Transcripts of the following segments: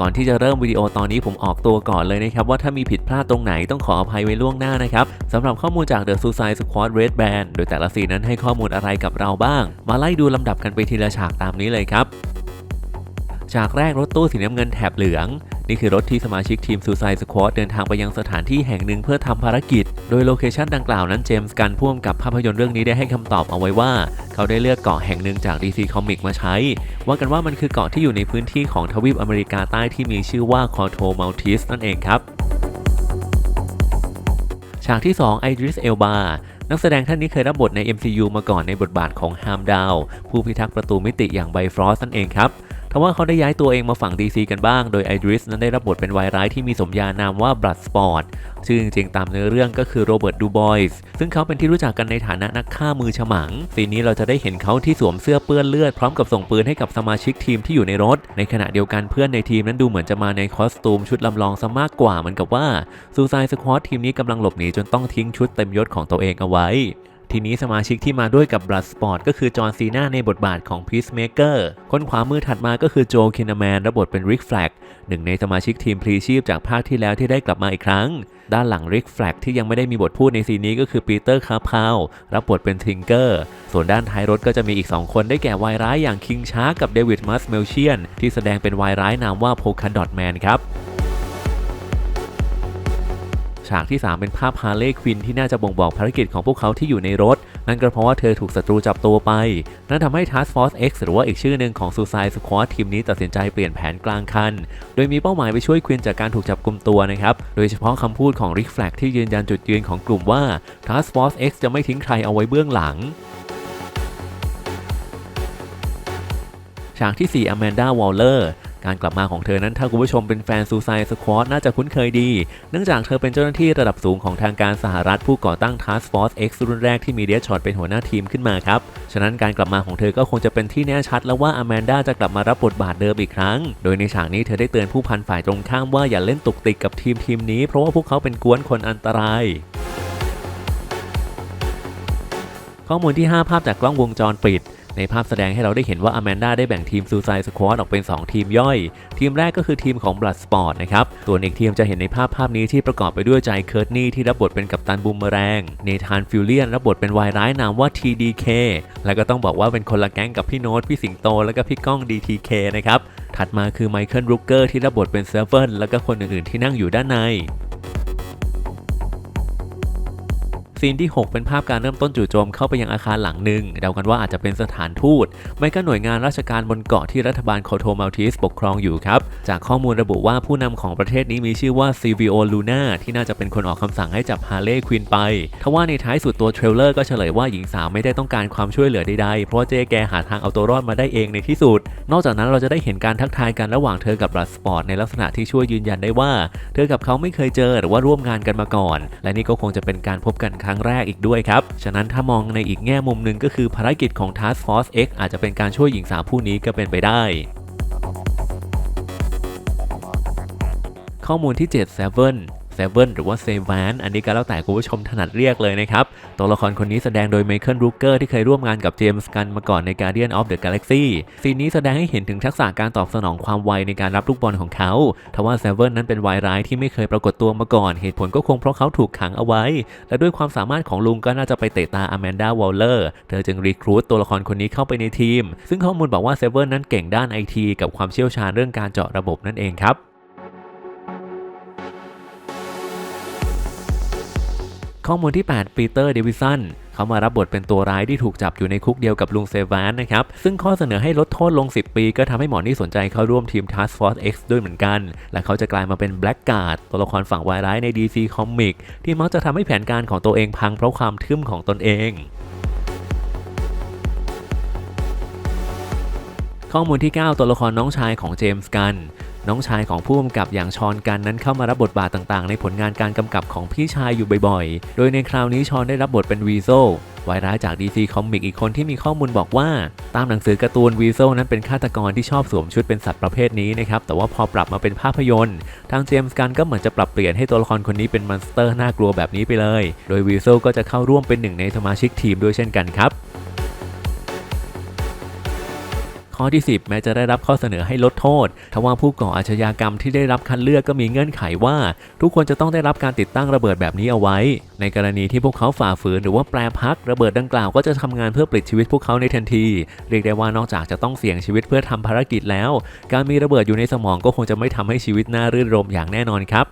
ก่อนที่จะเริ่มวิดีโอตอนนี้ผมออกตัวก่อนเลยนะครับ ว่าถ้ามีผิดพลาดตรงไหนต้องขออภัยไว้ล่วงหน้านะครับสำหรับข้อมูลจาก The Suicide Squad Red Band โดยแต่ละสีนั้นให้ข้อมูลอะไรกับเราบ้าง มาไล่ดูลำดับกันไปทีละฉากตามนี้เลยครับฉากแรกรถตู้สีน้ำเงินแถบเหลือง นี่คือรถที่สมาชิกทีม Suicide Squad เดินทางไปยังสถานที่แห่งหนึ่งเพื่อทำภารกิจ โดยโลเคชันดังกล่าวนั้นเจมส์กันพ่วงกับภาพยนตร์เรื่องนี้ได้ให้คำตอบเอาไว้ว่า เขาได้เลือกเกาะแห่งหนึ่งจาก DC Comics มาใช้ ว่ากันว่ามันคือเกาะที่อยู่ในพื้นที่ของทวีปอเมริกาใต้ที่มีชื่อว่าคอโทมัลติสนั่นเองครับฉากที่2ไอริสเอลบานักแสดงท่านนี้เคยรับบทใน MCU มาก่อนในบทบาทของฮามดาว ผู้พิทักษ์ประตูมิติอย่างไบฟรอสนั่นเองครับ ทว่าเขาได้ย้ายตัวเองมาฝั่ง DC กันบ้าง โดยไอดริสนั้นได้รับบทเป็นวายร้ายที่มีสมญานามว่าบลัดสปอร์ตชื่อจริงๆตามเนื้อเรื่องก็คือโรเบิร์ตดูบอยส์ซึ่งเขาเป็นที่รู้จักกันในฐานะนักฆ่ามือฉมังซีนนี้เราจะได้เห็นเขาที่สวมเสื้อเปื้อนเลือดพร้อมกับส่งปืนให้กับสมาชิกทีมที่อยู่ในรถ ในขณะเดียวกันเพื่อนในทีมนั้นดูเหมือนจะมาในคอสตูมชุดลำลองซะมากกว่าเหมือนกับว่าซูซายสควอตทีมนี้กำลังหลบหนีจนต้องทิ้งชุดเต็มยศของตัวเองเอาไว้ ทีนี้สมาชิกที่มาด้วยกับ Blood Sport ก็คือจอห์นซีนาในบทบาทของ Peacemaker คนขวามือถัดมาก็คือโจคินาแมนรับบทเป็น Rick Flag หนึ่งในสมาชิกทีมพรีชีพจากภาคที่แล้วที่ได้กลับมาอีกครั้ง ด้านหลัง Rick Flag ที่ยังไม่ได้มีบทพูดในซีนนี้ก็คือปีเตอร์คาร์พาวรับบทเป็นทิงเกอร์ส่วนด้านท้ายรถก็จะมีอีก 2 คนได้แก่วายร้ายอย่างคิงชาร์กับเดวิดมัสเมลเชียนที่แสดงเป็นวายร้ายนามว่าโพคาดอตแมนครับ ฉากที่ 3 เป็นภาพฮาร์เลย์ควินที่น่าจะบ่งบอกภารกิจของพวกเขาที่อยู่ในรถ นั่นก็เพราะว่าเธอถูกศัตรูจับตัวไป นั่นทำให้ Task Force X หรือว่าอีกชื่อหนึ่งของ Suicide Squad ทีมนี้ตัดสินใจเปลี่ยนแผนกลางคัน โดยมีเป้าหมายไปช่วยควินจากการถูกจับกลุมตัวนะครับ โดยเฉพาะคำพูดของ Rick Flag ที่ยืนยันจุดยืนของกลุ่มว่า Task Force X จะไม่ทิ้งใครเอาไว้เบื้องหลังฉากที่4 Amanda Waller การกลับมาของเธอนั้นถ้าคุณผู้ชมเป็นแฟน Suicide Squad น่าจะคุ้นเคยดี เนื่องจากเธอเป็นเจ้าหน้าที่ระดับสูงของทางการสหรัฐผู้ก่อตั้ง Task Force X รุ่นแรกที่มีเดชช็อตเป็นหัวหน้าทีมขึ้นมาครับ ฉะนั้นการกลับมาของเธอก็คงจะเป็นที่แน่ชัดแล้วว่าอแมนดาจะกลับมารับบทบาทเดิมอีกครั้ง โดยในฉากนี้เธอได้เตือนผู้พันฝ่ายตรงข้ามว่าอย่าเล่นตุกติกกับทีมทีมนี้เพราะว่าพวกเขาเป็นกวนคนอันตรายข้อมูลที่ 5 ภาพจากกล้องวงจรปิด ในภาพแสดงให้เราได้เห็นว่าอแมนดาได้แบ่งทีม Suicide Squad ออกเป็น 2 ทีมย่อย ทีมแรกก็คือทีมของ Blood Sport นะครับ ส่วนอีกทีมจะเห็นในภาพภาพนี้ที่ประกอบไปด้วยใจเคิร์ตนี่ที่รับบทเป็นกัปตันบูมเมแรงเนธานฟิลเลียนรับบทเป็นวายร้ายนามว่า TDK และก็ต้องบอกว่าเป็นคนละแก๊งกับพี่โน้ตพี่สิงโต และก็พี่ก้อง DTK นะครับถัดมาคือไมเคิลรูเกอร์ที่รับบทเป็นเซเว่นและก็คนอื่นๆที่นั่งอยู่ด้านใน ซีนที่ 6 เป็นภาพการเริ่มต้นจู่โจมเข้าไปยังอาคารหลังหนึ่งเดากันว่าอาจจะเป็นสถานทูต ไม่ก็หน่วยงานราชการบนเกาะที่รัฐบาลโคโทมัลติสปกครองอยู่ครับ จากข้อมูลระบุว่าผู้นำของประเทศนี้มีชื่อว่าซีวิโอลูน่าที่น่าจะเป็นคนออกคำสั่งให้จับฮาร์เลย์ควินไป ทว่าในท้ายสุดตัวเทรลเลอร์ก็เฉลยว่าหญิงสาวไม่ได้ต้องการความช่วยเหลือใดๆ เพราะเจ๊แกหาทางเอาตัวรอดมาได้เองในที่สุด นอกจากนั้นเราจะได้เห็นการทักทายกันระหว่างเธอกับรัสปอร์ตในลักษณะที่ช่วยยืนยันได้ว่า เธอกับเขาไม่เคยเจอหรือว่าร่วมงานกันมาก่อน และนี่ก็คงจะเป็นการพบกันครั้งแรกอีกด้วยครับ ฉะนั้นถ้ามองในอีกแง่มุมหนึ่งก็คือภารกิจของ Task Force X อาจจะเป็นการช่วยหญิงสาวผู้นี้ก็เป็นไปได้ข้อมูลที่ 7 7 เซเว่นหรือว่าเซวานอันนี้ก็แล้วแต่คุณผู้ชมถนัดเรียกเลยนะครับ ตัวละครคนนี้แสดงโดยไมเคิลรูเกอร์ที่เคยร่วมงานกับเจมส์กันมาก่อนใน Guardian of the Galaxy ซีนนี้แสดงให้เห็นถึงทักษะการตอบสนองความไวในการรับลูกบอลของเขาทว่าเซเว่นนั้นเป็นวายร้ายที่ไม่เคยปรากฏตัวมาก่อน เหตุผลก็คงเพราะเขาถูกขังเอาไว้ และด้วยความสามารถของลุงก็น่าจะไปเตะตาอแมนดาวอลเลอร์ เธอจึงรีครูตตัวละครคนนี้เข้าไปในทีม ซึ่งข้อมูลบอกว่าเซเว่นนั้นเก่งด้านไอทีกับความเชี่ยวชาญเรื่องการเจาะระบบนั่นเองครับ ข้อมูลที่ 8 ปีเตอร์เดวิสันเขามารับบทเป็นตัวร้ายที่ถูกจับอยู่ในคุกเดียวกับลุงเซวานนะครับ ซึ่งข้อเสนอให้ลดโทษลง 10 ปี ก็ทำให้หมอนี่สนใจเข้าร่วมทีม Task Force X ด้วยเหมือนกัน และเขาจะกลายมาเป็นแบล็กการ์ดตัวละครฝั่งวายร้ายใน DC Comic ที่มักจะทำให้แผนการของตัวเองพังเพราะความทึ่มของตนเองข้อมูลที่ 9 ตัวละครน้องชายของเจมส์กัน น้องชายของผู้กำกับอย่างชอนกันนั้นเข้ามารับบทบาทต่างๆ ในผลงานการกำกับของพี่ชายอยู่บ่อยๆ โดยในคราวนี้ชอนได้รับบทเป็นวีโซวายร้ายจาก DC Comic อีกคนที่มีข้อมูลบอกว่า ตามหนังสือการ์ตูนวีโซนั้นเป็นฆาตกรที่ชอบสวมชุดเป็นสัตว์ประเภทนี้นะครับ แต่ว่าพอปรับมาเป็นภาพยนตร์ ทางเจมส์กันก็เหมือนจะปรับเปลี่ยนให้ตัวละครคนนี้เป็นมอนสเตอร์น่ากลัวแบบนี้ไปเลย โดยวีโซก็จะเข้าร่วมเป็นหนึ่งในสมาชิกทีมด้วยเช่นกันครับ ข้อที่ 10 แม้จะได้รับข้อเสนอให้ลดโทษ ทว่าผู้ก่ออาชญากรรมที่ได้รับคัดเลือกก็มีเงื่อนไขว่า ทุกคนจะต้องได้รับการติดตั้งระเบิดแบบนี้เอาไว้ ในกรณีที่พวกเขาฝ่าฝืนหรือว่าแปรพักระเบิดดังกล่าวก็จะทำงานเพื่อปลิดชีวิตพวกเขาในทันที เรียกได้ว่านอกจากจะต้องเสี่ยงชีวิตเพื่อทำภารกิจแล้ว การมีระเบิดอยู่ในสมองก็คงจะไม่ทำให้ชีวิตน่ารื่นรมอย่างแน่นอนครับ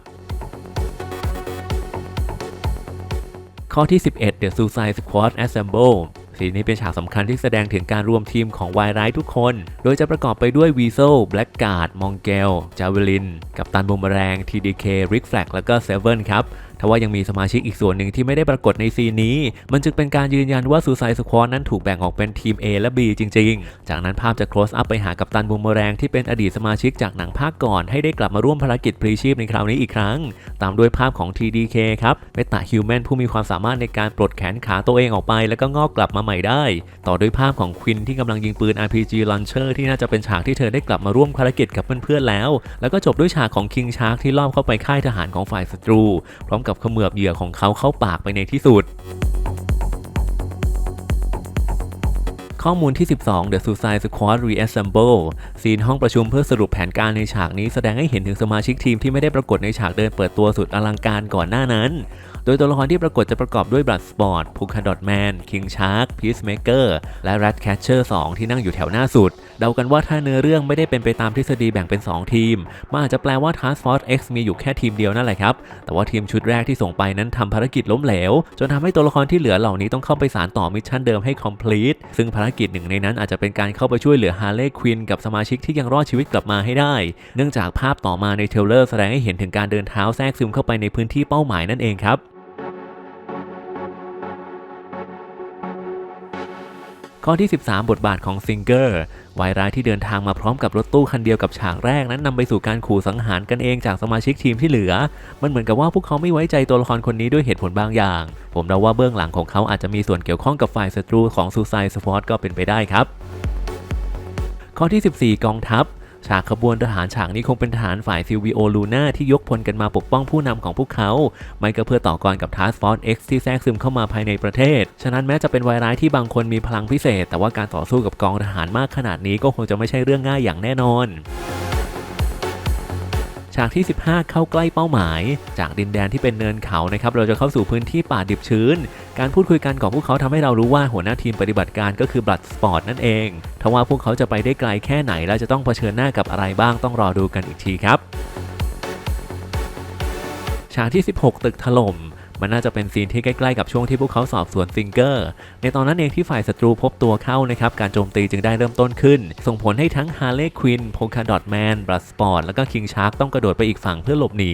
ข้อที่ 11 The Suicide Squad Assemble สีนี้เป็นฉากสำคัญที่แสดงถึงการรวมทีมของวายร้ายทุกคน โดยจะประกอบไปด้วยวีโซ่แบล็กการ์ดมองเกลจาเวลิน กับตันบูมแรง TDK ริกแฟลกแล้วก็เซเว่นครับทว่ายังมีสมาชิกอีกส่วนหนึ่งที่ไม่ได้ปรากฏในซีนนี้ มันจึงเป็นการยืนยันว่าซูไซสควอตนั้นถูกแบ่งออกเป็นทีม A และ B จริง ๆ จากนั้นภาพจะ close up ไปหากับตันบูมเมแรงที่เป็นอดีตสมาชิกจากหนังภาคก่อน ให้ได้กลับมาร่วมภารกิจพลีชีพในคราวนี้อีกครั้ง ตามด้วยภาพของ TDK ครับเมตาฮิวแมนผู้มีความสามารถในการปลดแขนขาตัวเองออกไป แล้วก็งอกกลับมาใหม่ได้ ต่อด้วยภาพของควินที่กำลังยิงปืน RPG Launcher ที่น่าจะเป็นฉากที่เธอได้กลับมาร่วมภารกิจกับเพื่อนๆแล้ว แล้วก็จบด้วยฉากของ King Shark ที่ลอบเข้าไปค่ายทหารของฝ่ายศัตรูพร้อมกับเขมือบเหยื่อของเขาเข้าปากไปในที่สุด ข้อมูลที่ 12 The Suicide Squad Reassemble ซีนห้องประชุมเพื่อสรุปแผนการในฉากนี้แสดงให้เห็นถึงสมาชิกทีมที่ไม่ได้ปรากฏในฉากเดินเปิดตัวสุดอลังการก่อนหน้านั้น โดยตัวละครที่ปรากฏจะประกอบด้วย Bloodsport p o l k a Dot Man King Shark Peacemaker และ Ratcatcher 2ที่นั่งอยู่แถวหน้าสุด เดากันว่าถ้าเนื้อเรื่องไม่ได้เป็นไปตามทฤษฎีแบ่งเป็น 2 ทีม มันอาจจะแปลว่า Task Force X มีอยู่แค่ทีมเดียวนั่นแหละครับ แต่ว่าทีมชุดแรกที่ส่งไปนั้นทำภารกิจล้มเหลว จนทำให้ตัวละครที่เหลือเหล่านี้ต้องเข้าไปสารต่อมิชชั่นเดิมให้ complete ซึ่งภารกิจหนึ่งในนั้นอาจจะเป็นการเข้าไปช่วยเหลือฮาร์เลย์ควินกับสมาชิกที่ยังรอดชีวิตกลับมาให้ได้ เนื่องจากภาพต่อมาในเทเลอร์แสดงให้เห็นถึงการเดินเท้าแทรกซึมเข้าไปในพื้นที่เป้าหมายนั่นเองครับ ข้อที่ 13 บทบาทของซิงเกอร์วายร้ายที่เดินทางมาพร้อมกับรถตู้คันเดียวกับฉากแรกนั้นนำไปสู่การขู่สังหารกันเองจากสมาชิกทีมที่เหลือ มันเหมือนกับว่าพวกเขาไม่ไว้ใจตัวละครคนนี้ด้วยเหตุผลบางอย่าง ผมเดาว่าเบื้องหลังของเขาอาจจะมีส่วนเกี่ยวข้องกับฝ่ายศัตรูของซูซายสปอร์ตก็เป็นไปได้ครับ ข้อที่ 14 กองทัพ ฉากขบวนทหารฉากนี้คงเป็นทหารฝ่ายซิลวิโอลูน่าที่ยกพลกันมาปกป้องผู้นำของพวกเขา ไม่ก็เพื่อต่อกรกับทาสฟอร์ X ที่แทรกซึมเข้ามาภายในประเทศ ฉะนั้นแม้จะเป็นวายร้ายที่บางคนมีพลังพิเศษ แต่ว่าการต่อสู้กับกองทหารมากขนาดนี้ก็คงจะไม่ใช่เรื่องง่ายอย่างแน่นอนฉากที่ 15 เข้าใกล้เป้าหมาย จากดินแดนที่เป็นเนินเขานะครับ เราจะเข้าสู่พื้นที่ป่าดิบชื้น การพูดคุยกันของพวกเขาทำให้เรารู้ว่าหัวหน้าทีมปฏิบัติการก็คือ Blood Sport นั่นเองทว่าพวกเขาจะไปได้ไกลแค่ไหนและจะต้องเผชิญหน้ากับอะไรบ้างต้องรอดูกันอีกทีครับฉากที่ 16 ตึกถล่มมันน่าจะเป็นซีนที่ใกล้ๆกับช่วงที่พวกเขาสอบสวนซิงเกอร์ ในตอนนั้นเองที่ฝ่ายศัตรูพบตัวเข้านะครับ การโจมตีจึงได้เริ่มต้นขึ้น ส่งผลให้ทั้งฮาร์เลย์ควินโพคาดอทแมนบลัสปอร์ตแล้วก็คิงชาร์กต้องกระโดดไปอีกฝั่งเพื่อหลบหนี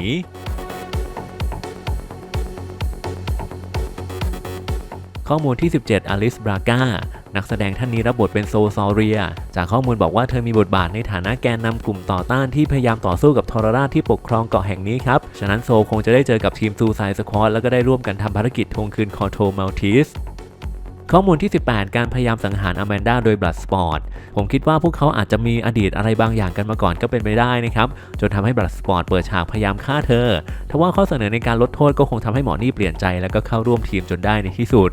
ข้อมูลที่ 17 อลิสบรากานักแสดงท่านนี้รับบทเป็นโซซอเรีย จากข้อมูลบอกว่าเธอมีบทบาทในฐานะแกนนำกลุ่มต่อต้านที่พยายามต่อสู้กับทรราชที่ปกครองเกาะแห่งนี้ครับ ฉะนั้นโซคงจะได้เจอกับทีมซูไซสควอตแล้วก็ได้ร่วมกันทำภารกิจทวงคืนคอโทมัลติสข้อมูลที่ 18 การพยายามสังหารอแมนดาโดยบลัดสปอร์ตผมคิดว่าพวกเขาอาจจะมีอดีตอะไรบางอย่างกันมาก่อนก็เป็นไปได้นะครับ จนทำให้บลัดสปอร์ตเปิดฉากพยายามฆ่าเธอ ทว่าข้อเสนอในการลดโทษก็คงทำให้หมอนี่เปลี่ยนใจ แล้วก็เข้าร่วมทีมจนได้ในที่สุด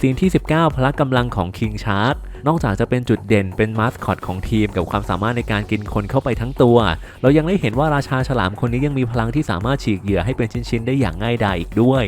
ซีนที่ 19 พละกำลังของคิงชาร์ดนอกจากจะเป็นจุดเด่นเป็นมาสคอตของทีมกับความสามารถในการกินคนเข้าไปทั้งตัว เรายังได้เห็นว่าราชาฉลามคนนี้ยังมีพลังที่สามารถฉีกเหยื่อให้เป็นชิ้นๆได้อย่างง่ายดายอีกด้วย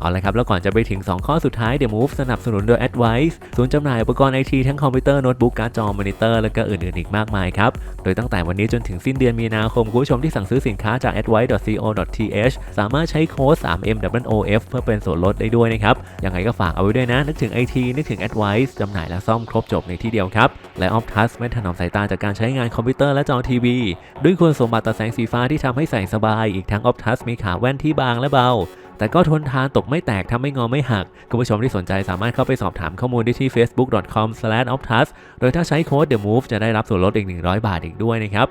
เอาละครับ แล้วก่อนจะไปถึง 2 ข้อสุดท้าย The Move สนับสนุนโดย Advice ศูนย์จำหน่ายอุปกรณ์ไอทีทั้งคอมพิวเตอร์โน้ตบุ๊กการ์ดจอมอนิเตอร์ และก็อื่นๆอีกมากมายครับ โดยตั้งแต่วันนี้จนถึงสิ้นเดือนมีนาคมคุณผู้ชมที่สั่งซื้อสินค้าจาก advice.co.th สามารถใช้โค้ด 3MWOF เพื่อเป็นส่วนลดได้ด้วยนะครับ ยังไงก็ฝากเอาไว้ด้วยนะ นึกถึง IT นึกถึง Advice จำหน่ายและซ่อมครบจบในที่เดียวครับ และ Optus ไม่ถนอมสายตาจากการใช้งานคอมพิวเตอร์และจอทีวี ด้วยคุณสมบัติต่อแสงสีฟ้าที่ทำให้ใส่สบาย อีกทั้ง Optus มีขาแว่นที่บางและเบา แต่ก็ทนทานตกไม่แตกทำไม่งอไม่หัก คุณผู้ชมที่สนใจสามารถเข้าไปสอบถามข้อมูลได้ที่ facebook.com/optus โดยถ้าใช้โค้ด the move จะได้รับส่วนลดอีก 100 บาทอีกด้วยนะครับ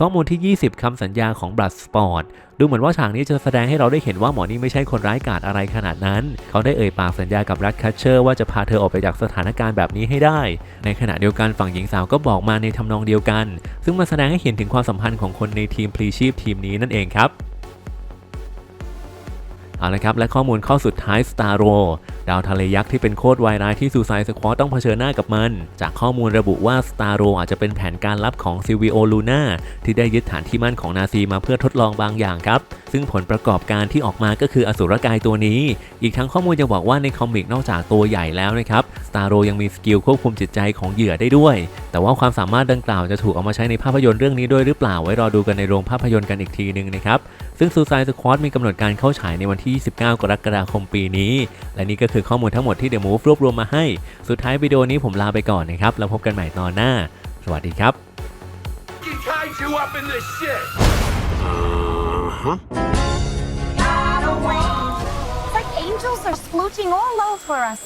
ข้อมูลที่ 20 คำสัญญาของบลัดสปอร์ตดูเหมือนว่าฉากนี้จะแสดงให้เราได้เห็นว่าหมอนี่ไม่ใช่คนร้ายกาจอะไรขนาดนั้น เขาได้เอ่ยปากสัญญากับรัตคัชเชอร์ว่าจะพาเธอออกไปจากสถานการณ์แบบนี้ให้ได้ ในขณะเดียวกันฝั่งหญิงสาวก็บอกมาในทำนองเดียวกัน ซึ่งมาแสดงให้เห็นถึงความสัมพันธ์ของคนในทีมพลีชีพทีมนี้นั่นเองครับ เอาละครับ และข้อมูลข้อสุดท้าย Starro ดาวทะเลยักษ์ที่เป็นโคตรวายร้ายที่ซูซายสควอตต้องเผชิญหน้ากับมัน จากข้อมูลระบุว่า Starro อาจจะเป็นแผนการลับของซิวิโอลูนาที่ได้ยึดฐานที่มั่นของนาซีมาเพื่อทดลองบางอย่างครับ ซึ่งผลประกอบการที่ออกมาก็คืออสุรกายตัวนี้ อีกทั้งข้อมูลยังบอกว่าในคอมิกนอกจากตัวใหญ่แล้วนะครับ Starro ยังมีสกิลควบคุมจิตใจของเหยื่อได้ด้วย แต่ว่าความสามารถดังกล่าวจะถูกเอามาใช้ในภาพยนตร์เรื่องนี้ด้วยหรือเปล่าไว้รอดูกันในโรงภาพยนตร์กันอีกทีหนึงนะครับซึ่ง Suicide Squad มีกำหนดการเข้าฉายในวันที่ที่ 29 กรกฎาคมปีนี้ และนี่ก็คือข้อมูลทั้งหมดที่เดอะมูฟรวบรวมมาให้ สุดท้ายวิดีโอนี้ผมลาไปก่อนนะครับ แล้วพบกันใหม่ตอนหน้า สวัสดีครับ Get kaiju up in this shit! It's like angels are splooching all over us.